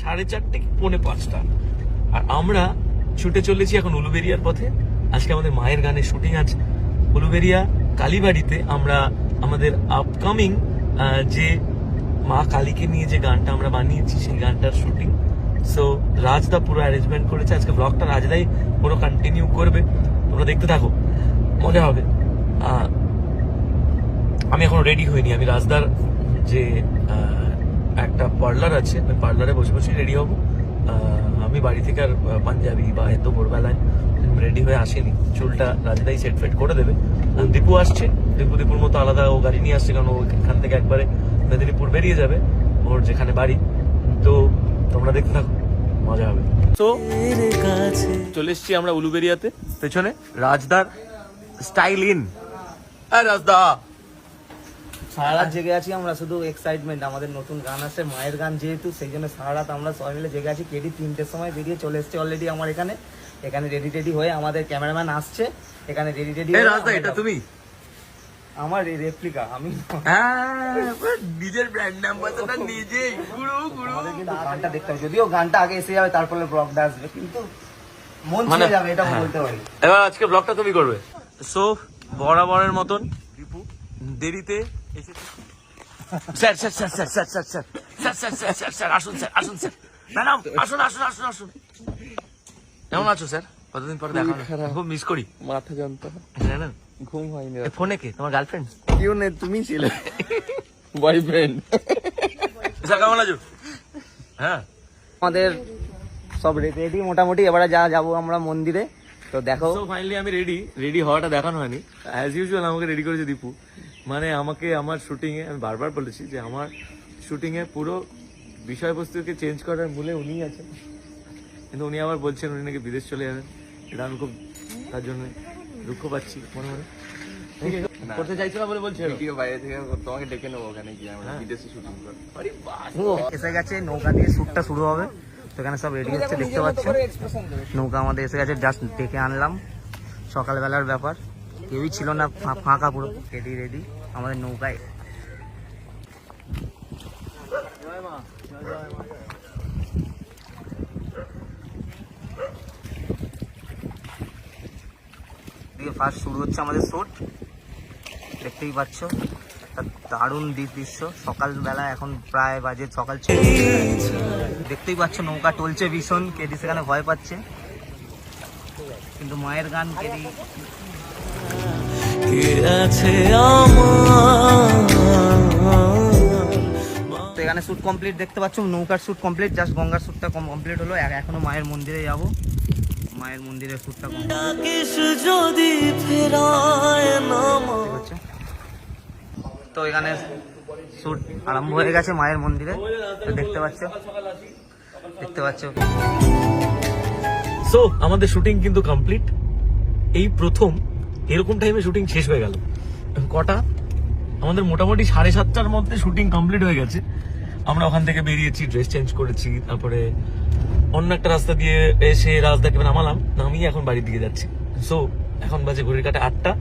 সাড়ে চারটে কি পৌনে পাঁচটা। আর আমরা ছুটে চলেছি এখন উলুবেরিয়ার পথে। আজকে আমাদের মায়ের গানের শুটিং আছে উলুবেরিয়া, কালীবাড়িতে আমরা আমাদের আপকামিং যে মা কালীকে নিয়ে যে গানটা আমরা বানিয়েছি, সেই গানটার শুটিং। সো রাজদা পুরো অ্যারেঞ্জমেন্ট করেছে। আজকে ব্লগটা রাজদাই পুরো কন্টিনিউ করবে। তোমরা দেখতে থাকো। মজা হবে। আমি এখন রেডি হইনি। আমি রাজদার যে পার্লার আছে আমি পার্লারে বসে বসে রেডি হব। আমি বাড়ি থেকে আর পাঞ্জাবি বা এত ভোরবেলায় রেডি হয়ে আসেনি। চুলটা রাজদাই সেট ফেট করে দেবে। দীপু আসছে। দীপু দীপুর মতো আলাদা ও গাড়ি নিয়ে আসছে কারণ ও এখান থেকে একবারে মেদিনীপুর বেরিয়ে যাবে ওর যেখানে বাড়ি। তো তোমরা দেখতে থাকো মজা হবে। তো চলে এসছি আমরা উলুবেরিয়াতে। পেছনে রাজদার স্টাইল ইন রাজদা। সারা রাত জেগে আছি আমরা শুধু এক্সাইটমেন্ট আমাদের নতুন গান আছে মায়ের গান যেহেতু সেই জন্য সারা রাত আমরা সবাই মিলে জেগে আছি। কেডি তিনটের সময় বেরিয়ে চলে এসছে অলরেডি আমার এখানে। এখানে রেডি টেডি হয়ে আমাদের ক্যামেরাম্যান আসছে। এখানে রেডি টেডি এটা তুমি? আমার রেপ্লিকা আমি হ্যাঁ নিজের ব্র্যান্ড গুরু গুরু। গানটা দেখতে হবে। যদিও গানটা আগে এসে যাবে তারপরে ব্লগটা আসবে কিন্তু মন মানে- যাবে এটা হ্যাঁ। বলতে পারি। এবার আজকে ব্লগটা তুমি করবে। সো বরাবরের মতন দেরিতে sir sir sir sir sir sir sir sir sir sir sir sir আসুন স্যার আসুন স্যার ম্যাডাম আসুন আসুন আসুন আসুন কেমন আছো স্যার কতদিন পরে দেখা হলো? খুব মিস করি মাথা যন্ত্রণা জানেন ঘুম হয়নি ফোনে কে তোমার গার্লফ্রেন্ড কেউ নেই তুমি ছিলে বয়ফ্রেন্ড স্যার কেমন আছো হ্যাঁ আমাদের সব রেডি মোটামুটি এবারে যা যাব আমরা মন্দিরে তো দেখো ফাইনালি আমি রেডি রেডি হওয়াটা দেখানো হয়নি অ্যাজ ইউজুয়াল আমাকে রেডি করেছে দীপু মানে আমাকে আমার শুটিং এ আমি বারবার বলেছি যে আমার শুটিং এ পুরো বিষয়বস্তুকে চেঞ্জ করার মূলে উনি আছেন। কিন্তু উনি আবার বলছেন উনি নাকি বিদেশ চলে যাবেন। এটা আমি খুব তার জন্য দুঃখ পাচ্ছি মনে মনে। ঠিক আছে। করতে চাইছো না বলে বলছে? ভিডিও বাইরে থেকে তোমাকে ডেকে নেব ওখানে গিয়ে আমরা বিদেশে শুটিং করব। এসে গেছে নৌকা দিয়ে শুটটা শুরু হবে। তো এখানে সব রেডি হচ্ছে দেখতে পাচ্ছ নৌকা আমাদের এসে গেছে জাস্ট ডেকে আনলাম। সকালবেলার ব্যাপার। কেউই ছিল না ফাঁকা পুরো রেডি রেডি আমাদের নৌকায়। ফার্স্ট শুরু হচ্ছে আমাদের শ্যুট দেখতেই পাচ্ছ দারুণ দৃশ্য। সকালবেলা এখন প্রায় বাজে সকাল। দেখতেই পাচ্ছ নৌকা টলছে ভীষণ, কেডি সেখানে ভয় পাচ্ছে। কিন্তু মায়ের গান, কেডি তো এখানে শ্যুট কমপ্লিট দেখতে পাচ্ছ নৌকার শ্যুট কমপ্লিট জাস্ট গঙ্গার শ্যুটটা কমপ্লিট হলো। এ- এখনও মায়ের মন্দিরে যাব। মায়ের মন্দিরের শ্যুটটা কমপ্লিট তো এখানে শ্যুট আরম্ভ হয়ে গেছে মায়ের মন্দিরে। তো দেখতে পাচ্ছ? দেখতে পাচ্ছ? সো আমাদের শুটিং কিন্তু কমপ্লিট এই প্রথম এরকম টাইমে শুটিং শেষ হয়ে গেল। কটা? আমাদের মোটামুটি সাড়ে সাতটার মধ্যে শুটিং কমপ্লিট হয়ে গেছে। আমরা ওখান থেকে বেরিয়েছি ড্রেস চেঞ্জ করেছি, তারপরে অন্য একটা রাস্তা দিয়ে এসে রাস্তাকে নামালাম, নামিয়ে এখন বাড়ির দিকে যাচ্ছি। সো এখন বাজে ঘড়ির কাটে আটটা।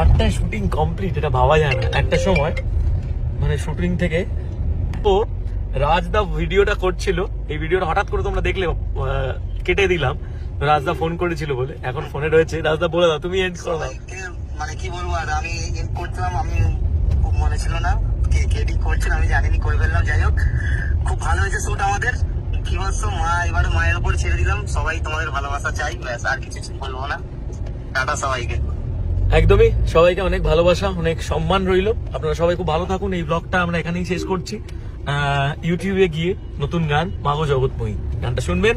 আটটায় শুটিং কমপ্লিট এটা ভাবা যায় না। একটা সময় মানে শুটিং থেকে তো রাজদা ভিডিওটা করছিল। এই ভিডিওটা হঠাৎ করে তোমরা দেখলে কেটে দিলাম। রাজদা ফোন করেছিল বলে। এখন ফোনে রয়েছে। রাজদা বলে দাও তুমি এন্ড করো মানে কি বলব আর আমি এড করছিলাম আমি খুব মনে ছিল না কে কেডি করছেন আমি জানিনি করে ফেললাম যাই হোক। খুব ভালো হয়েছে শুট আমাদের। কি বলছো মা এবারে মায়ের উপর ছেড়ে দিলাম। সবাই তোমাদের ভালোবাসা চাই ব্যাস আর কিছু বলব না। টাটা সবাইকে। একদমই সবাইকে অনেক ভালোবাসা অনেক সম্মান রইল। আপনারা সবাই খুব ভালো থাকুন। এই ব্লগটা আমরা এখানেই শেষ করছি। ইউটিউবে গিয়ে নতুন গান মাগো জগৎময়ী। গানটা শুনবেন।